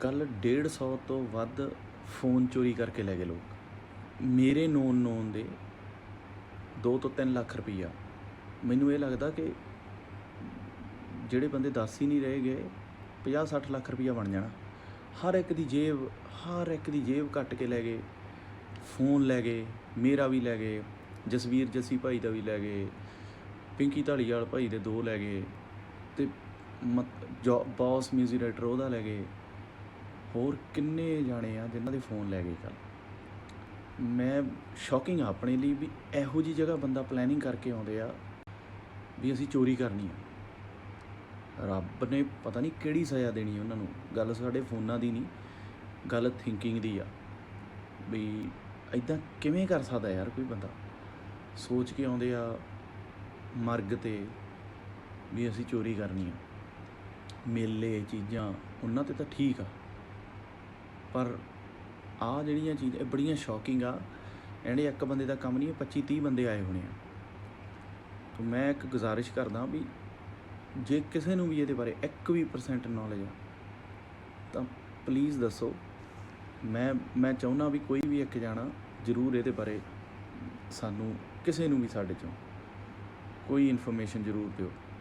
ਕੱਲ 150 ਤੋਂ ਵੱਧ ਫੋਨ ਚੋਰੀ ਕਰਕੇ ਲੈ ਗਏ ਲੋਕ। ਮੇਰੇ ਨੋਨ ਨੋਨ ਦੇ 2 ਤੋਂ 3 ਲੱਖ ਰੁਪਈਆ। ਮੈਨੂੰ ਇਹ ਲੱਗਦਾ ਕਿ ਜਿਹੜੇ ਬੰਦੇ ਦੱਸ ਹੀ ਨਹੀਂ ਰਹੇ ਗਏ 50 60 ਲੱਖ ਰੁਪਈਆ ਬਣ ਜਾਣਾ। ਹਰ ਇੱਕ ਦੀ ਜੇਬ, ਹਰ ਇੱਕ ਦੀ ਜੇਬ ਕੱਟ ਕੇ ਲੈ ਗਏ, ਫੋਨ ਲੈ ਗਏ, ਮੇਰਾ ਵੀ ਲੈ ਗਏ, ਜਸਵੀਰ ਜੱਸੀ ਭਾਈ ਦਾ ਵੀ ਲੈ ਗਏ, ਪਿੰਕੀ ਢਾਲੀਵਾਲ ਭਾਈ ਦੇ ਦੋ ਲੈ ਗਏ ਤੇ ਬੌਸ ਮਿਊਜ਼ਿਕ ਡਾਇਰੈਕਟਰ ਉਹਦਾ ਲੈ ਗਏ। ਹੋਰ ਕਿੰਨੇ ਜਾਣੇ ਆ ਜਿਨ੍ਹਾਂ ਦੇ ਫੋਨ ਲੈ ਗਏ ਕੱਲ ਮੈਂ ਸ਼ੌਕਿੰਗ ਆ ਆਪਣੇ ਲਈ ਵੀ ਇਹੋ ਜੀ ਜਗ੍ਹਾ ਬੰਦਾ ਪਲੈਨਿੰਗ ਕਰਕੇ ਆਉਂਦੇ ਆ ਵੀ ਅਸੀਂ ਚੋਰੀ ਕਰਨੀ ਆ। ਰੱਬ ਨੇ ਪਤਾ ਨਹੀਂ ਕਿਹੜੀ ਸਜ਼ਾ ਦੇਣੀ ਉਹਨਾਂ ਨੂੰ। ਗੱਲ ਸਾਡੇ ਫੋਨਾਂ ਦੀ ਨਹੀਂ, ਗੱਲ ਥਿੰਕਿੰਗ ਦੀ ਆ। ਵੀ ਐਦਾਂ ਕਿਵੇਂ ਕਰ ਸਕਦਾ ਯਾਰ ਕੋਈ ਬੰਦਾ? ਸੋਚ ਕੇ ਆਉਂਦੇ ਆ ਮਰਗ ਤੇ ਵੀ ਅਸੀਂ ਚੋਰੀ ਕਰਨੀ ਆ। ਮੇਲੇ, ਚੀਜ਼ਾਂ, ਉਹਨਾਂ ਤੇ ਤਾਂ ਠੀਕ ਆ। ਪਰ ਆ ਜਿਹੜੀਆਂ ਚੀਜ਼ਾਂ, ਇਹ ਬੜੀਆਂ ਸ਼ੌਕਿੰਗ ਆ। ਇਹਨੇ ਇੱਕ ਬੰਦੇ ਦਾ ਕੰਮ ਨਹੀਂ 25 30 ਬੰਦੇ ਆਏ ਹੋਣੇ ਆ। ਤਾਂ ਮੈਂ ਇੱਕ ਗੁਜ਼ਾਰਿਸ਼ ਕਰਦਾ ਵੀ ਜੇ ਕਿਸੇ ਨੂੰ ਵੀ ਇਹਦੇ ਬਾਰੇ 1 ਵੀ ਪਰਸੈਂਟ ਨੌਲੇਜ ਆ, ਤਾਂ ਪਲੀਜ਼ ਦੱਸੋ। ਮੈਂ ਮੈਂ ਚਾਹੁੰਦਾ ਵੀ ਕੋਈ ਵੀ ਇੱਕ ਜਾਣਾ ਜ਼ਰੂਰ ਇਹਦੇ ਬਾਰੇ ਸਾਨੂੰ, ਕਿਸੇ ਨੂੰ ਵੀ ਸਾਡੇ ਚੋਂ ਕੋਈ ਇਨਫੋਰਮੇਸ਼ਨ ਜ਼ਰੂਰ ਦਿਓ।